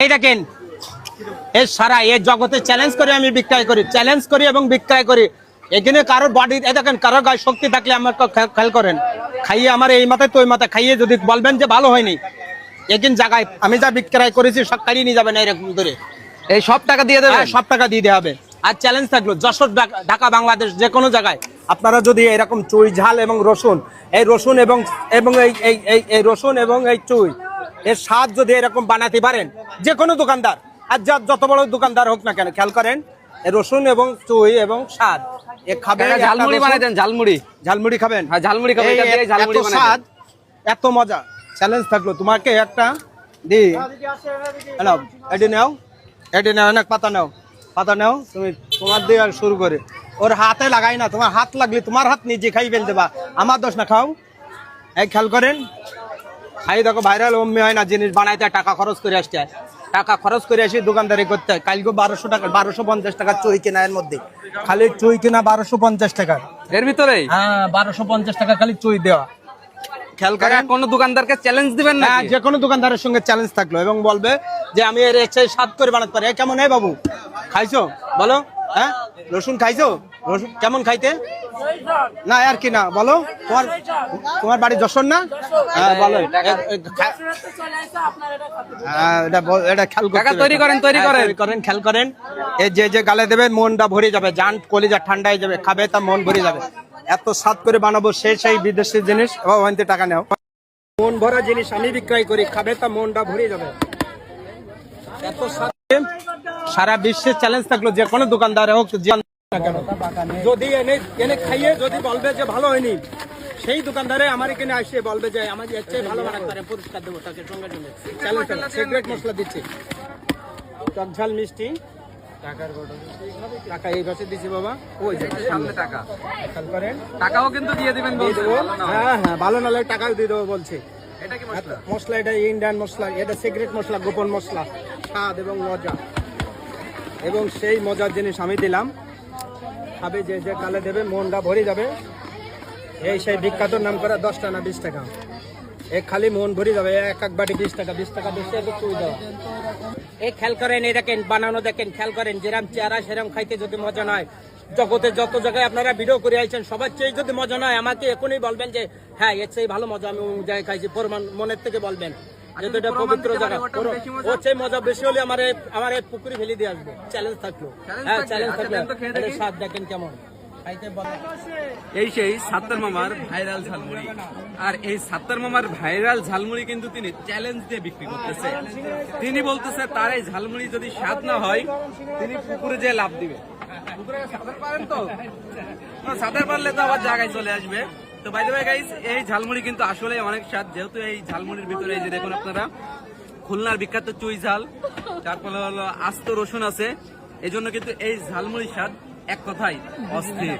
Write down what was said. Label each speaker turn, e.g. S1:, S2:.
S1: এই দেখেন এই সারা এই জগতে চ্যালেঞ্জ করে আমি বিক্রয় করি চ্যালেঞ্জ করি এবং বিক্রয় করি। এখানে কারোর বডি এই দেখেন কারোর গায়ে শক্তি থাকলে আমার খেয়াল করেন। খাইয়ে আমার এই মাথায় তো ওই মাথায় খাইয়ে যদি বলবেন যে ভালো হয়নি এখান জায়গায় আমি যা বিক্রয় করেছি সব কালিয়ে নিয়ে যাবেন এরকম ধরে
S2: এই সব টাকা দিয়ে দেবেন?
S1: হ্যাঁ, সব টাকা দিয়ে দেওয়া হবে। আর চ্যালেঞ্জ থাকল যশোর ঢাকা- বাংলাদেশ যে কোনো জায়গায়। আপনারা যদি এরকম চুই ঝাল এবং রসুন এই রসুন এবং এবং এই এই রসুন এবং এই চুই এর স্বাদ যদি এরকম বানাতে পারেন যে কোনো দোকানদার। আর যা- যত বড় দোকানদার হোক না কেন খেয়াল করেন রসুন এবং চুই এবং স্বাদ। এ খাবে
S2: কাকা,
S1: একটা
S2: ঝালমুড়ি বানাই দেন ঝালমুড়ি।
S1: ঝালমুড়ি খাবেন?
S2: হ্যাঁ, ঝালমুড়ি খাব,
S1: এই
S2: এটা দিয়ে
S1: এত স্বাদ এত মজা। চ্যালেঞ্জ থাকল তোমাকে একটা দি নাও এটি নাও এটি নাও অনেক পাতা নাও পাতা নাও তুমি তোমার দিয়ে আর শুরু করে। ওর হাতে লাগাই না তোমার হাত লাগলে তোমার হাত নিজে খাই ফেল দেবা। আমার দোষ না খাও। এই খেয়াল করেন খাই দেখো ভাইরাল অম্মি হয় না জিনিস বানাইতে টাকা খরচ করে আসতে হয় টাকা খরচ করে আসি দোকানদারি করতে হয়। কালকে বারোশো টাকা বারোশো পঞ্চাশ টাকা চই কেনা এর মধ্যে। খালি চই কেনা বারোশো পঞ্চাশ টাকা
S2: এর ভিতরেই
S1: হ্যাঁ বারোশো পঞ্চাশ টাকা খালি চই দেওয়া। খেয়াল
S2: কাকা
S1: করেন
S2: দোকানদারকে চ্যালেঞ্জ দিবেন না
S1: হ্যাঁ যে কোনো দোকানদারের সঙ্গে চ্যালেঞ্জ থাকল এবং বলবে যে আমি এর এক্সাই স্বাদ করে বানাতে পারি। এ কেমন হয় বাবু? খাইছো? বলো হ্যাঁ? রসুন খাইছো? রসুন কেমন খাইতে? না আর কি না বলো? তোমার তোমার বাড়ি যশোর না? হ্যাঁ বলো হ্যাঁ, এটা খেয়াল
S2: কাকা, তৈরি করেন, তৈরি
S1: হ্যাঁ,
S2: করেন।
S1: করেন খেয়াল করেন। এ যে যে গালে দেবে মনটা ভরে যাবে জান কলিজা ঠান্ডা হয়ে যাবে খাবে তা মন ভরে যাবে। এত স্বাদ করে বানাবো সেই সেই বিদেশি জিনিস ও ওখান থেকে টাকা নেও। মন ভরা জিনিস আমি বিক্রয় করি খাবে তা মনটা ভরে যাবে। এত স্বাদ সারা বিশ্বের চ্যালেঞ্জ থাকল যে কোনো দোকানদার হোক যদি এনে এনে খাইয়ে যদি বলবে যে ভালো হয়নি সেই দোকানদারে আমার এখানে আসে বলবে যে আমার এর চেয়ে ভালো বানাতে পারে পুরস্কার দেবো তাকে সঙ্গে সঙ্গে। চ্যালেঞ্জ সিগারেট মশলা দিচ্ছে। টক ঝাল মিষ্টি টাকা এই বাবা। ওই
S2: সামনে টাকা। টাকাও কিন্তু দিয়ে দিবেন
S1: হ্যাঁ হ্যাঁ ভালো টাকাও দিয়ে দেবো বলছে।
S2: মশলা?
S1: এটা ইন্ডিয়ান মশলা এটা মশলা গোপন মশলা। স্বাদ এবং মজা। এবং সেই মজার জিনিস আমি দিলাম। খাবে, যে যে কালে দেবে, মনটা ভরে যাবে। এই সেই বিখ্যাত নাম করা দশ টাকা বিশ টাকা। এই খালি মন ভরে যাবে, এক এক বাটি বিশ টাকা বিশ টাকা বেশি একটু এই খেয়াল করেন, এই দেখেন, বানানো দেখেন, খেয়াল করেন, যেরাম চেহারা, সেরাম খাইতে যদি মজা নয় জগতে যত জায়গায় আপনারা ভিডিও করে আইছেন, সবার চেয়ে যদি মজা নয় আমাকে এখনই বলবেন যে হ্যাঁ এর চেয়ে ভালো মজা আমি জায়গায় খাইছি। প্রমাণ মনের থেকে বলবেন। যেহেতু এটা পবিত্র জায়গা।
S2: মজা?
S1: ওর চেয়ে মজা বেশি হলে আমার আমার পুকুরে ফেলে দিয়ে আসবে। চ্যালেঞ্জ থাকল। হ্যাঁ চ্যালেঞ্জ
S2: দেখি।
S1: স্বাদ দেখেন কেমন।
S2: এই সেই সাত্তার মামার ভাইরাল ঝালমুড়ি। আর এই সাত্তার মামার ভাইরাল ঝালমুড়ি কিন্তু তিনি চ্যালেঞ্জ দিয়ে বিক্রি করতেছে। তিনি বলতেছে তার এই ঝালমুড়ি যদি স্বাদ না হয় তিনি পুকুরে যে লাভ দিবে। পুকুরে সাঁতার পারেন তো? সাঁতার পারলে তো আবার জায়গায় চলে আসবে। তো বাই দ্য গাইস এই ঝালমুড়ি কিন্তু আসলে অনেক স্বাদ, যেহেতু এই ঝালমুড়ির ভিতরে এই যে দেখুন আপনারা, খুলনার বিখ্যাত চুই ঝাল তারপরে হলো আস্ত রসুন আছে এই জন্য কিন্তু এই ঝালমুড়ির স্বাদ এক কথাই অস্থির।